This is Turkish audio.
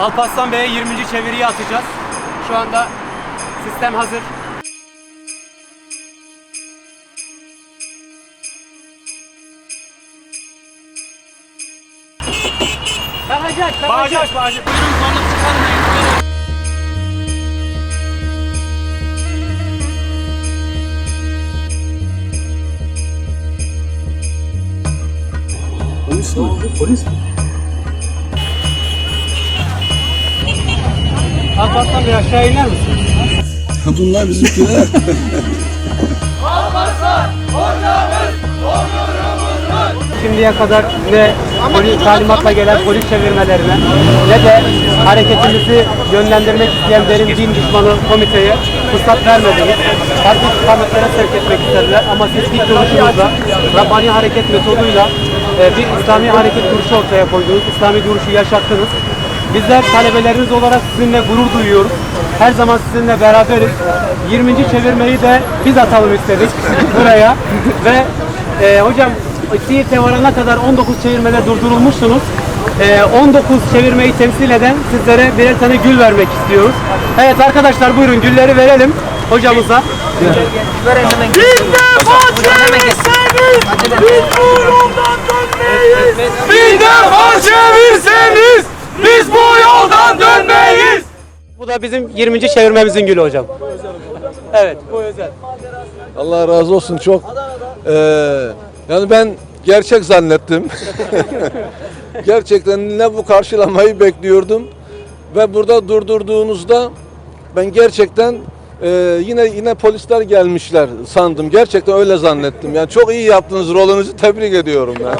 Alparslan Bey'e 20. çeviriyi atacağız. Şu anda sistem hazır. Bakacak, bakacak. bağcı. Buyurun zorluk çıkarmayın. Buyurun. Polis mi? Polis mi? Alparslan Bey aşağı iner misin? Bunlar bizimkiler. Şimdiye kadar ne polis talimatla gelen polis çevirmelerine ne de hareketimizi yönlendirmek isteyen derin din düşmanı komiteye fırsat vermediniz. Farklı istikametlere sevk etmek istediler ama siz ilk duruşunuzda Rabbani hareket metoduyla e, bir İslami hareket duruşu ortaya koydunuz. İslami duruşu yaşattınız. Bizler talebeleriniz olarak sizinle gurur duyuyoruz. Her zaman sizinle beraberiz. 20. çevirmeyi de biz atalım istedik buraya. Ve e, hocam Siirt'e varana kadar 19 çevirmede durdurulmuşsunuz. E, 19 çevirmeyi temsil eden sizlere birer tane gül vermek istiyoruz. Evet arkadaşlar buyurun gülleri verelim hocamıza. Bir defa çevirseniz biz bu yoldan dönmeyiz. Bu da bizim 20. çevirmemizin gülü hocam. Evet bu özel. Allah razı olsun çok. Ee, yani ben gerçek zannettim. Gerçekten ne bu karşılamayı bekliyordum. Ve burada durdurduğunuzda ben gerçekten e, yine yine polisler gelmişler sandım. Gerçekten öyle zannettim. Yani çok iyi yaptınız rolünüzü tebrik ediyorum ben.